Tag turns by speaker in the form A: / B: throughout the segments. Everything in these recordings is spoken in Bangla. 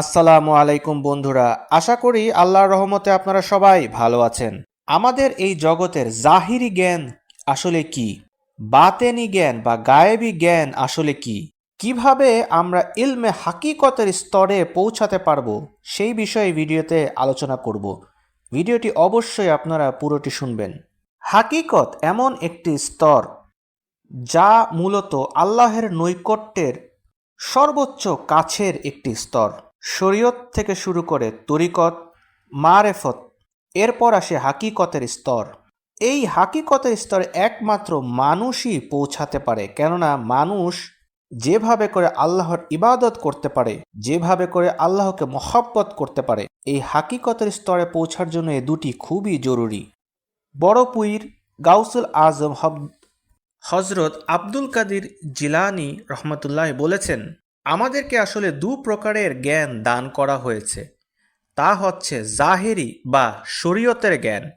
A: আসসালামু আলাইকুম বন্ধুরা, আশা করি আল্লাহর রহমতে আপনারা সবাই ভালো আছেন। আমাদের এই জগতের জাহিরি জ্ঞান আসলে কি? বাতেনি জ্ঞান বা গায়েবী জ্ঞান আসলে কি? কীভাবে আমরা ইলমে হাকিকতের স্তরে পৌঁছাতে পারব, সেই বিষয়ে ভিডিওতে আলোচনা করব। ভিডিওটি অবশ্যই আপনারা পুরোটি শুনবেন। হাকিকত এমন একটি স্তর যা মূলত আল্লাহের নৈকট্যের সর্বোচ্চ কাছের একটি স্তর। শরীয়ত থেকে শুরু করে তরিকত, মারেফত, এরপর আসে হাকিকতের স্তর। এই হাকিকতের স্তরে একমাত্র মানুষই পৌঁছাতে পারে, কেননা মানুষ যেভাবে করে আল্লাহর ইবাদত করতে পারে, যেভাবে করে আল্লাহকে মহব্বত করতে পারে, এই হাকিকতের স্তরে পৌঁছার জন্য এ দুটি খুবই জরুরি। বড় পুইর গাউসুল আজম হজরত আব্দুল কাদির জিলানি রহমতুল্লাহ বলেছেন আমাদেরকে আসলে দু প্রকারের জ্ঞান দান করা হয়েছে। তা হচ্ছে জাহেরি বা শরীয়তের জ্ঞান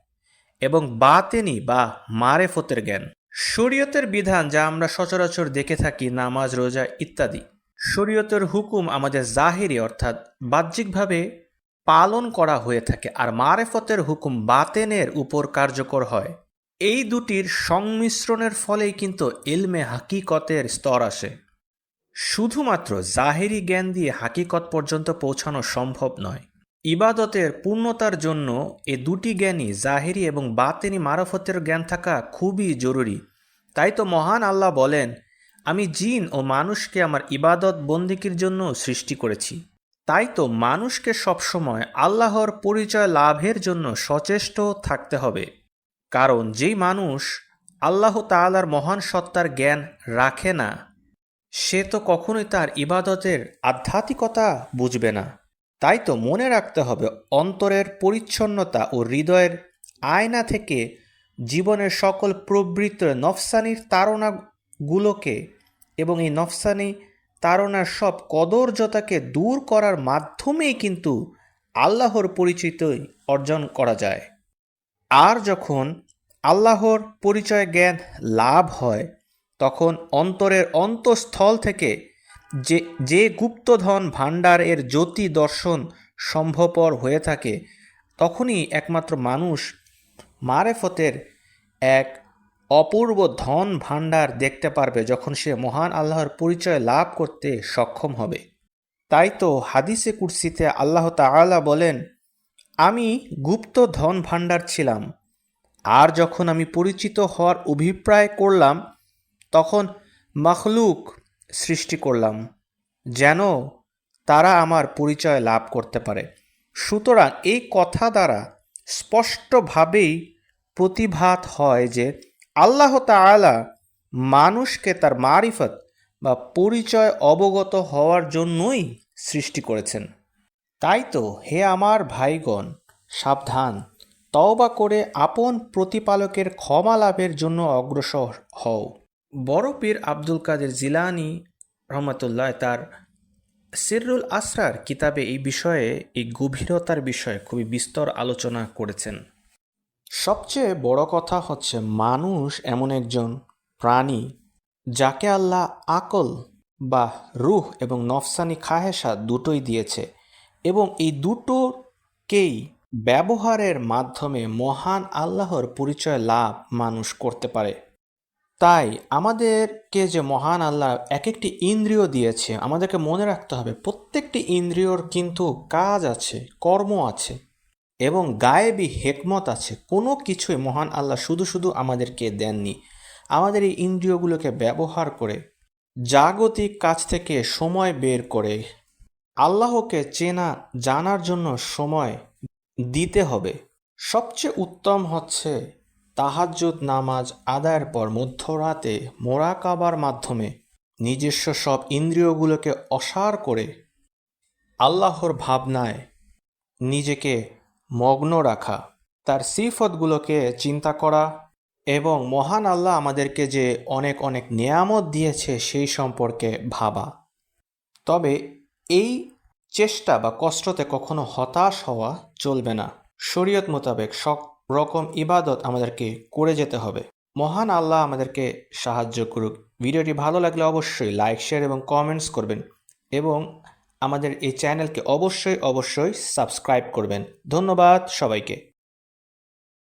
A: এবং বাতেনি বা মারেফতের জ্ঞান। শরীয়তের বিধান যা আমরা সচরাচর দেখে থাকি, নামাজ, রোজা ইত্যাদি। শরীয়তের হুকুম আমাদের জাহেরি অর্থাৎ বাহ্যিকভাবে পালন করা হয়ে থাকে আর মারেফতের হুকুম বাতেনের উপর কার্যকর হয়। এই দুটির সংমিশ্রণের ফলেই কিন্তু এলমে হাকিকতের স্তর আসে। শুধুমাত্র জাহেরি জ্ঞান দিয়ে হাকিকত পর্যন্ত পৌঁছানো সম্ভব নয়। ইবাদতের পূর্ণতার জন্য এ দুটি জ্ঞানই জাহেরি এবং বাতেনি মারফতের জ্ঞান থাকা খুবই জরুরি। তাই তো মহান আল্লাহ বলেন, আমি জিন ও মানুষকে আমার ইবাদত বন্দিকির জন্য সৃষ্টি করেছি। তাই তো মানুষকে সবসময় আল্লাহর পরিচয় লাভের জন্য সচেষ্ট থাকতে হবে। কারণ যেই মানুষ আল্লাহ তাআলার মহান সত্তার জ্ঞান রাখে না সে তো কখনোই তার ইবাদতের আধ্যাত্মিকতা বুঝবে না। তাই তো মনে রাখতে হবে অন্তরের পরিচ্ছন্নতা ও হৃদয়ের আয়না থেকে জীবনের সকল প্রবৃত্ত নফসানির তাড়নাগুলোকে এবং এই নফসানি তাড়নার সব কদর্যতাকে দূর করার মাধ্যমেই কিন্তু আল্লাহর পরিচিতই অর্জন করা যায়। আর যখন আল্লাহর পরিচয় জ্ঞান লাভ হয় তখন অন্তরের অন্তঃস্থল থেকে যে যে গুপ্তধন ভাণ্ডার এর জ্যোতি দর্শন সম্ভবপর হয়ে থাকে, তখনই একমাত্র মানুষ মারেফতের এক অপূর্ব ধন ভাণ্ডার দেখতে পারবে যখন সে মহান আল্লাহর পরিচয় লাভ করতে সক্ষম হবে। তাই তো হাদিসে কুরসিতে আল্লাহ তাআলা বলেন, আমি গুপ্ত ধন ভাণ্ডার ছিলাম, আর যখন আমি পরিচিত হওয়ার অভিপ্রায় করলাম তখন মখলুক সৃষ্টি করলাম, যেন তারা আমার পরিচয় লাভ করতে পারে। সুতরাং এই কথা দ্বারা স্পষ্টভাবেই প্রতিভাত হয় যে আল্লাহ তাআলা মানুষকে তার মারিফত বা পরিচয় অবগত হওয়ার জন্যই সৃষ্টি করেছেন। তাই তো হে আমার ভাইগণ, সাবধান। তওবা করে আপন প্রতিপালকের ক্ষমা লাভের জন্য অগ্রসর হও। বড় পীর আব্দুল কাদের জিলানি রহমতুল্লাহ তার সিররুল আসরার কিতাবে এই বিষয়ে, এই গভীরতার বিষয়ে খুবই বিস্তর আলোচনা করেছেন। সবচেয়ে বড় কথা হচ্ছে মানুষ এমন একজন প্রাণী যাকে আল্লাহ আকল বা রুহ এবং নফসানি খাহেসা দুটোই দিয়েছে এবং এই দুটোকেই ব্যবহারের মাধ্যমে মহান আল্লাহর পরিচয় লাভ মানুষ করতে পারে। তাই আমাদেরকে যে মহান আল্লাহ এক একটি ইন্দ্রিয় দিয়েছে, আমাদেরকে মনে রাখতে হবে প্রত্যেকটি ইন্দ্রিয়র কিন্তু কাজ আছে, কর্ম আছে এবং গায়েবী হেকমত আছে। কোনো কিছুই মহান আল্লাহ শুধু শুধু আমাদেরকে দেননি। আমাদের এই ইন্দ্রিয়গুলোকে ব্যবহার করে জাগতিক কাজ থেকে সময় বের করে আল্লাহকে চেনা, জানার জন্য সময় দিতে হবে। সবচেয়ে উত্তম হচ্ছে তাহাজ্জুদ নামাজ আদায়ের পর মধ্যরাতে মোরাকাবার মাধ্যমে নিজস্ব সব ইন্দ্রিয়গুলোকে অসার করে আল্লাহর ভাবনায় নিজেকে মগ্ন রাখা, তার সিফতগুলোকে চিন্তা করা এবং মহান আল্লাহ আমাদেরকে যে অনেক অনেক নিয়ামত দিয়েছে সেই সম্পর্কে ভাবা। তবে এই চেষ্টা বা কষ্টতে কখনো হতাশ হওয়া চলবে না। শরীয়ত মোতাবেক সব রকম ইবাদত আমাদেরকে করে যেতে হবে। মহান আল্লাহ আমাদেরকে সাহায্য করুক। ভিডিওটি ভালো লাগলে অবশ্যই লাইক, শেয়ার এবং কমেন্টস করবেন এবং আমাদের এই চ্যানেলকে অবশ্যই অবশ্যই সাবস্ক্রাইব করবেন। ধন্যবাদ সবাইকে।